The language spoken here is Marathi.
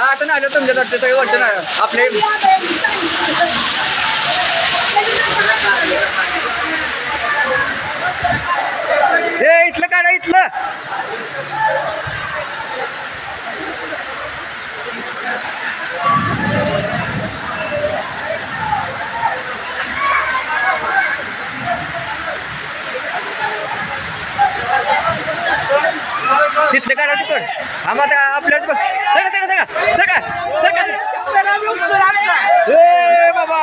आठवण आलं तुमच्या तुमच्याकडचे सगळे वचन नाही आपले हे इथलं काढा इथलं. तिथले काढा तिकड आम्हाला आता आपल्याला बघ सगळं सगळं सगळं सगळं सगळं ए Baba